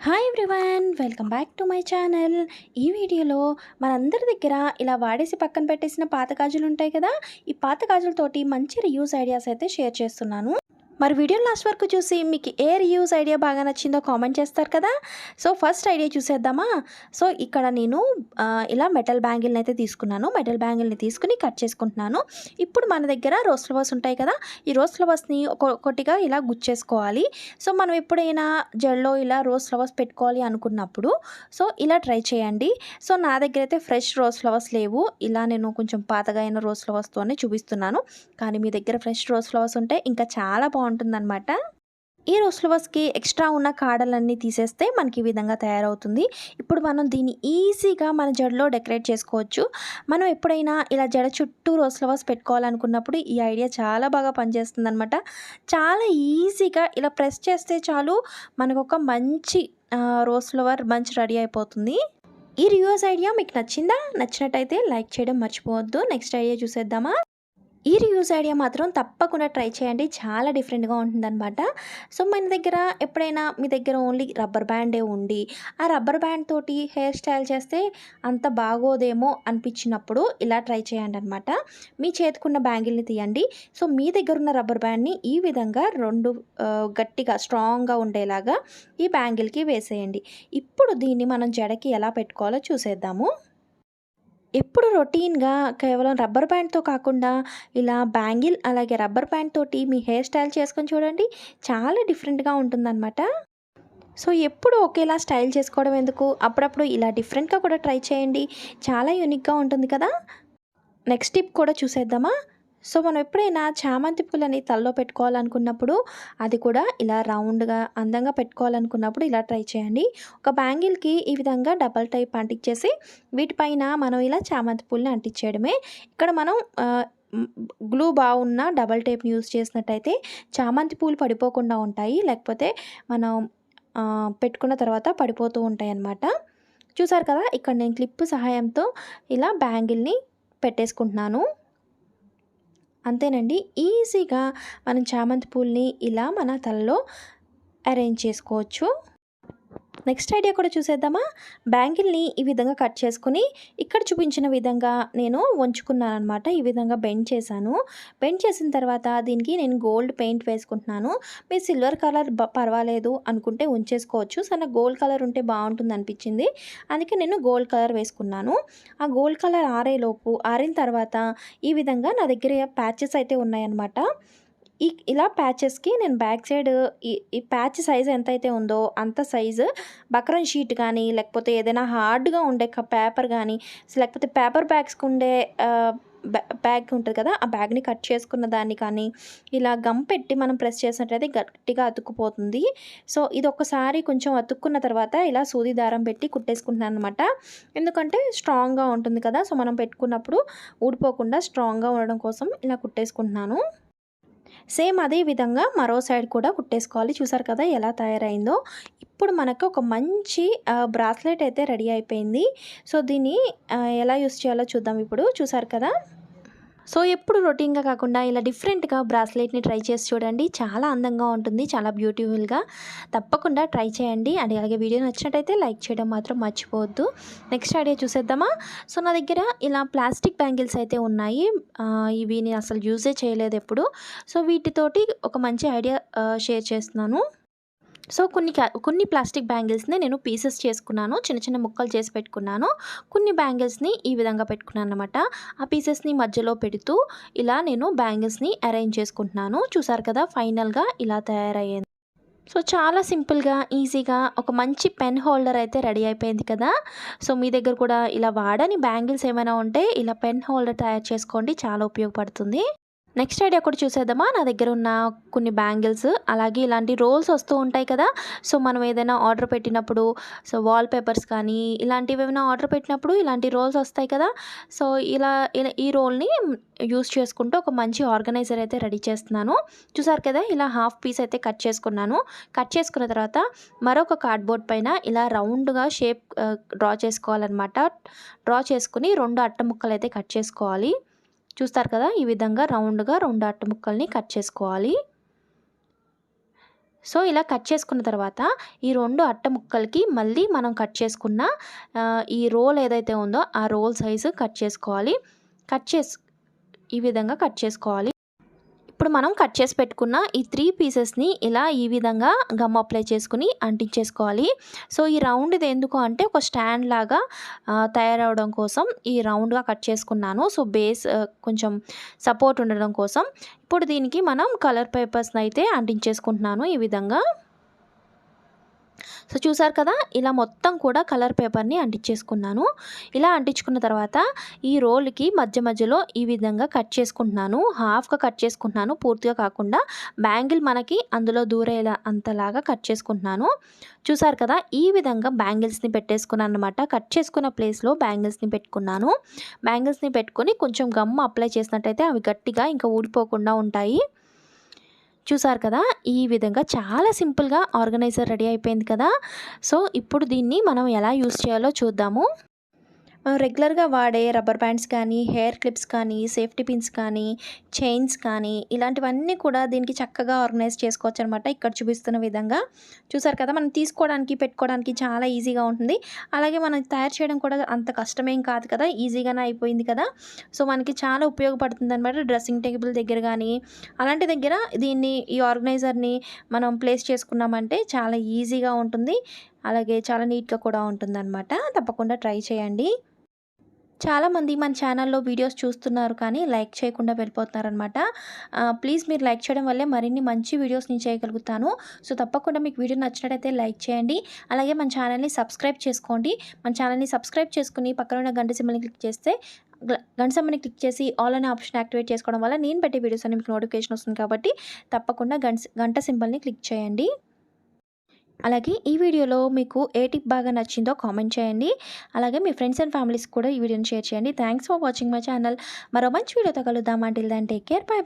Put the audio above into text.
Hi everyone welcome back to my channel ఈ వీడియోలో మనందరి దగ్గర ఇలా వాడేసి పక్కన పెట్టేసిన పాత గాజులు ఉంటాయి కదా ఈ పాత గాజులతోటి మంచి రియూస్ ఐడియాస్ అయితే షేర్ చేస్తున్నాను. మరి వీడియో లాస్ట్ వరకు చూసి మీకు ఏ రియూస్ ఐడియా బాగా నచ్చిందో కామెంట్ చేస్తారు కదా. సో ఫస్ట్ ఐడియా చూసేద్దామా? సో ఇక్కడ నేను ఇలా మెటల్ బ్యాంగిల్ని అయితే తీసుకున్నాను. మెటల్ బ్యాంగిల్ని తీసుకుని కట్ చేసుకుంటున్నాను. ఇప్పుడు మన దగ్గర రోజ్ ఫ్లవర్స్ ఉంటాయి కదా. ఈ రోజ్ ఫ్లవర్స్ని ఒక్కొక్కటిగా ఇలా గుచ్చేసుకోవాలి. సో మనం ఎప్పుడైనా జల్లో ఇలా రోజ్ ఫ్లవర్స్ పెట్టుకోవాలి అనుకున్నప్పుడు సో ఇలా ట్రై చేయండి. సో నా దగ్గర అయితే ఫ్రెష్ రోజ్ ఫ్లవర్స్ లేవు. ఇలా నేను కొంచెం పాతగా అయిన రోజ్ ఫ్లవర్స్తోనే చూపిస్తున్నాను. కానీ మీ దగ్గర ఫ్రెష్ రోస్ ఫ్లవర్స్ ఉంటే ఇంకా చాలా బాగుంటుంది. ఉంటుందన్నమాట ఈ రోజ్ ఫ్లవర్స్కి ఎక్స్ట్రా ఉన్న కాడలన్నీ తీసేస్తే మనకి ఈ విధంగా తయారవుతుంది. ఇప్పుడు మనం దీన్ని ఈజీగా మన జడలో డెకరేట్ చేసుకోవచ్చు. మనం ఎప్పుడైనా ఇలా జడ చుట్టూ రోజ్ ఫ్లవర్స్ పెట్టుకోవాలనుకున్నప్పుడు ఈ ఐడియా చాలా బాగా పనిచేస్తుంది అనమాట చాలా ఈజీగా ఇలా ప్రెస్ చేస్తే చాలు మనకు ఒక మంచి రోస్ ఫ్లవర్ మంచి రెడీ అయిపోతుంది. ఈ రివ్యూస్ ఐడియా మీకు నచ్చిందా? నచ్చినట్టయితే లైక్ చేయడం మర్చిపోవద్దు. నెక్స్ట్ ఐడియా చూసేద్దామా? ఈ రివ్యూస్ ఐడియా మాత్రం తప్పకుండా ట్రై చేయండి. చాలా డిఫరెంట్గా ఉంటుందన్నమాట. సో మన దగ్గర ఎప్పుడైనా మీ దగ్గర ఓన్లీ రబ్బర్ బ్యాండే ఉండి ఆ రబ్బర్ బ్యాండ్ తోటి హెయిర్ స్టైల్ చేస్తే అంత బాగోదేమో అనిపించినప్పుడు ఇలా ట్రై చేయండి అనమాట మీ చేతికున్న బ్యాంగిల్ని తీయండి. సో మీ దగ్గర ఉన్న రబ్బర్ బ్యాండ్ని ఈ విధంగా రెండు గట్టిగా స్ట్రాంగ్గా ఉండేలాగా ఈ బ్యాంగిల్కి వేసేయండి. ఇప్పుడు దీన్ని మనం జడకి ఎలా పెట్టుకోవాలో చూసేద్దాము. ఎప్పుడు రొటీన్గా కేవలం రబ్బర్ బ్యాండ్తో కాకుండా ఇలా బ్యాంగిల్ అలాగే రబ్బర్ బ్యాండ్ తోటి మీ హెయిర్ స్టైల్ చేసుకొని చూడండి చాలా డిఫరెంట్గా ఉంటుందన్నమాట. సో ఎప్పుడు ఒకేలా స్టైల్ చేసుకోవడం ఎందుకు? అప్పుడప్పుడు ఇలా డిఫరెంట్గా కూడా ట్రై చేయండి చాలా యూనిక్గా ఉంటుంది కదా? నెక్స్ట్ టిప్ కూడా చూసేద్దామా? సో మనం ఎప్పుడైనా చామంతి పూలని తలలో పెట్టుకోవాలనుకున్నప్పుడు అది కూడా ఇలా రౌండ్గా అందంగా పెట్టుకోవాలనుకున్నప్పుడు ఇలా ట్రై చేయండి. ఒక బ్యాంగిల్కి ఈ విధంగా డబల్ టైప్ అంటించేసి వీటిపైన మనం ఇలా చామంతి పూలని అంటించేయడమే ఇక్కడ మనం గ్లూ బాగున్న డబల్ టైప్ని యూస్ చేసినట్టయితే చామంతి పూలు పడిపోకుండా ఉంటాయి. లేకపోతే మనం పెట్టుకున్న తర్వాత పడిపోతూ ఉంటాయి అన్నమాట. చూసారు కదా ఇక్కడ నేను క్లిప్ సహాయంతో ఇలా బ్యాంగిల్ని పెట్టేసుకుంటున్నాను. అంతేనండి. ఈజీగా మనం చామంతి పూల్ని ఇలా మన తలలో అరేంజ్ చేసుకోవచ్చు. నెక్స్ట్ ఐడియా కూడా చూసేద్దామా? బ్యాంగిల్ని ఈ విధంగా కట్ చేసుకుని ఇక్కడ చూపించిన విధంగా నేను వంచుకున్నాను అనమాట ఈ విధంగా బెండ్ చేశాను. బెండ్ చేసిన తర్వాత దీనికి నేను గోల్డ్ పెయింట్ వేసుకుంటున్నాను. మీరు సిల్వర్ కలర్ పర్వాలేదు అనుకుంటే ఉంచేసుకోవచ్చు. సో గోల్డ్ కలర్ ఉంటే బాగుంటుంది అనిపించింది. అందుకే నేను గోల్డ్ కలర్ వేసుకున్నాను. ఆ గోల్డ్ కలర్ ఆరేలోపు ఆరిన తర్వాత ఈ విధంగా నా దగ్గర ప్యాచెస్ అయితే ఉన్నాయన్నమాట. ఈ ఇలా ప్యాచెస్కి నేను బ్యాక్ సైడ్ ఈ ఈ ప్యాచ్ సైజ్ ఎంతైతే ఉందో అంత సైజు బక్రం షీట్ కానీ లేకపోతే ఏదైనా హార్డ్గా ఉండే పేపర్ కానీ లేకపోతే పేపర్ బ్యాగ్స్కి ఉండే బ్యాగ్ ఉంటుంది కదా ఆ బ్యాగ్ని కట్ చేసుకున్న దాన్ని కానీ ఇలా గమ్ పెట్టి మనం ప్రెస్ చేసినట్లయితే గట్టిగా అతుక్కుపోతుంది. సో ఇది ఒకసారి కొంచెం అతుక్కున్న తర్వాత ఇలా సూది దారం పెట్టి కుట్టేసుకుంటున్నాను అనమాట ఎందుకంటే స్ట్రాంగ్గా ఉంటుంది కదా సో మనం పెట్టుకున్నప్పుడు ఊడిపోకుండా స్ట్రాంగ్గా ఉండడం కోసం ఇలా కుట్టేసుకుంటున్నాను. సేమ్ అదే విధంగా మరో సైడ్ కూడా కుట్టేసుకోవాలి. చూసారు కదా ఎలా తయారైందో. ఇప్పుడు మనకు ఒక మంచి బ్రాస్లెట్ అయితే రెడీ అయిపోయింది. సో దీన్ని ఎలా యూస్ చేయాలో చూద్దాం ఇప్పుడు. చూసారు కదా? సో ఎప్పుడు రొటీన్గా కాకుండా ఇలా డిఫరెంట్గా బ్రాస్లెట్ని ట్రై చేసి చూడండి. చాలా అందంగా ఉంటుంది చాలా బ్యూటిఫుల్గా. తప్పకుండా ట్రై చేయండి. అండ్ అలాగే వీడియో నచ్చినట్టయితే లైక్ చేయడం మాత్రం మర్చిపోవద్దు. నెక్స్ట్ ఐడియా చూసేద్దామా? సో నా దగ్గర ఇలా ప్లాస్టిక్ బ్యాంగిల్స్ అయితే ఉన్నాయి. ఇవి నేను అసలు యూజే చేయలేదు ఎప్పుడు. సో వీటితోటి ఒక మంచి ఐడియా షేర్ చేస్తున్నాను. సో కొన్ని కొన్ని ప్లాస్టిక్ బ్యాంగిల్స్ని నేను పీసెస్ చేసుకున్నాను. చిన్న చిన్న ముక్కలు చేసి పెట్టుకున్నాను. కొన్ని బ్యాంగిల్స్ని ఈ విధంగా పెట్టుకున్నాను అనమాట ఆ పీసెస్ని మధ్యలో పెడుతూ ఇలా నేను బ్యాంగిల్స్ని అరేంజ్ చేసుకుంటున్నాను. చూసారు కదా ఫైనల్గా ఇలా తయారయ్యింది. సో చాలా సింపుల్గా ఈజీగా ఒక మంచి పెన్ హోల్డర్ అయితే రెడీ అయిపోయింది కదా. సో మీ దగ్గర కూడా ఇలా వాడని బ్యాంగిల్స్ ఏమైనా ఉంటే ఇలా పెన్ హోల్డర్ తయారు చేసుకోండి. చాలా ఉపయోగపడుతుంది. నెక్స్ట్ ఐడియా కూడా చూసేద్దామా? నా దగ్గర ఉన్న కొన్ని బ్యాంగిల్స్ అలాగే ఇలాంటి రోల్స్ వస్తూ ఉంటాయి కదా. సో మనం ఏదైనా ఆర్డర్ పెట్టినప్పుడు సో వాల్ పేపర్స్ కానీ ఇలాంటివి ఏమైనా ఆర్డర్ పెట్టినప్పుడు ఇలాంటి రోల్స్ వస్తాయి కదా. సో ఇలా ఇలా ఈ రోల్ని యూస్ చేసుకుంటూ ఒక మంచి ఆర్గనైజర్ అయితే రెడీ చేస్తున్నాను. చూసారు కదా ఇలా హాఫ్ పీస్ అయితే కట్ చేసుకున్నాను. కట్ చేసుకున్న తర్వాత మరొక కార్డ్బోర్డ్ పైన ఇలా రౌండ్గా షేప్ డ్రా చేసుకోవాలన్నమాట. డ్రా చేసుకుని రెండు అట్ట ముక్కలు అయితే కట్ చేసుకోవాలి. చూస్తారు కదా? ఈ విధంగా రౌండ్గా రెండు అట్టు ముక్కల్ని కట్ చేసుకోవాలి. సో ఇలా కట్ చేసుకున్న తర్వాత ఈ రెండు అట్ట ముక్కలకి మళ్ళీ మనం కట్ చేసుకున్న ఈ రోల్ ఏదైతే ఉందో ఆ రోల్ సైజు కట్ చేసుకోవాలి. కట్ చేసు ఈ విధంగా కట్ చేసుకోవాలి. ఇప్పుడు మనం కట్ చేసి పెట్టుకున్న ఈ త్రీ పీసెస్ని ఇలా ఈ విధంగా గమ్ అప్లై చేసుకుని అంటించేసుకోవాలి. సో ఈ రౌండ్ ఇది ఎందుకు అంటే ఒక స్టాండ్ లాగా తయారవడం కోసం ఈ రౌండ్గా కట్ చేసుకున్నాను. సో బేస్ కొంచెం సపోర్ట్ ఉండడం కోసం. ఇప్పుడు దీనికి మనం కలర్ పేపర్స్ని అయితే అంటించేసుకుంటున్నాను ఈ విధంగా. సో చూసారు కదా ఇలా మొత్తం కూడా కలర్ పేపర్ని అంటించేసుకున్నాను. ఇలా అంటించుకున్న తర్వాత ఈ రోల్కి మధ్య మధ్యలో ఈ విధంగా కట్ చేసుకుంటున్నాను. హాఫ్గా కట్ చేసుకుంటున్నాను. పూర్తిగా కాకుండా బ్యాంగిల్ మనకి అందులో దూరేలా అంతలాగా కట్ చేసుకుంటున్నాను. చూసారు కదా ఈ విధంగా బ్యాంగిల్స్ని పెట్టేసుకున్నాను అనమాట కట్ చేసుకున్న ప్లేస్లో బ్యాంగిల్స్ని పెట్టుకున్నాను. బ్యాంగిల్స్ని పెట్టుకొని కొంచెం గమ్ అప్లై చేసినట్టయితే అవి గట్టిగా ఇంకా ఊడిపోకుండా ఉంటాయి. చూసారు కదా ఈ విధంగా చాలా సింపుల్గా ఆర్గనైజర్ రెడీ అయిపోయింది కదా. సో ఇప్పుడు దీన్ని మనం ఎలా యూస్ చేయాలో చూద్దాము. రెగ్యులర్గా వాడే రబ్బర్ బ్యాండ్స్ కానీ హెయిర్ క్లిప్స్ కానీ సేఫ్టీ పిన్స్ కానీ చైన్స్ కానీ ఇలాంటివన్నీ కూడా దీనికి చక్కగా ఆర్గనైజ్ చేసుకోవచ్చు అనమాట ఇక్కడ చూపిస్తున్న విధంగా. చూసారు కదా మనం తీసుకోవడానికి పెట్టుకోవడానికి చాలా ఈజీగా ఉంటుంది. అలాగే మనం తయారు చేయడం కూడా అంత కష్టమేం కాదు కదా ఈజీగానే అయిపోయింది కదా. సో మనకి చాలా ఉపయోగపడుతుంది అనమాట డ్రెస్సింగ్ టేబుల్ దగ్గర కానీ అలాంటి దగ్గర దీన్ని ఈ ఆర్గనైజర్ని మనం ప్లేస్ చేసుకున్నామంటే చాలా ఈజీగా ఉంటుంది. అలాగే చాలా నీట్గా కూడా ఉంటుందన్నమాట. తప్పకుండా ట్రై చేయండి. చాలామంది మన ఛానల్లో వీడియోస్ చూస్తున్నారు కానీ లైక్ చేయకుండా వెళ్ళిపోతున్నారనమాట ప్లీజ్ మీరు లైక్ చేయడం వల్లే మరిన్ని మంచి వీడియోస్ నేను చేయగలుగుతాను. సో తప్పకుండా మీకు వీడియో నచ్చినట్టయితే లైక్ చేయండి. అలాగే మన ఛానల్ని సబ్స్క్రైబ్ చేసుకోండి. మన ఛానల్ని సబ్స్క్రైబ్ చేసుకుని పక్కన ఉన్న గంట సింబల్ని క్లిక్ చేస్తే గంట సింబల్ని క్లిక్ చేసి ఆల్ అనే ఆప్షన్ యాక్టివేట్ చేసుకోవడం వల్ల నేను పెట్టే వీడియోస్ అన్ని మీకు నోటిఫికేషన్ వస్తుంది కాబట్టి తప్పకుండా గంట గంట సింబల్ని క్లిక్ చేయండి. అలాగే ఈ వీడియోలో మీకు ఏ టిప్ బాగా నచ్చిందో కామెంట్ చేయండి. అలాగే మీ ఫ్రెండ్స్ అండ్ ఫ్యామిలీస్ కూడా ఈ వీడియోని షేర్ చేయండి. Thanks for watching my channel మరో మంచి వీడియోతో కలుద్దాం. Until then take care bye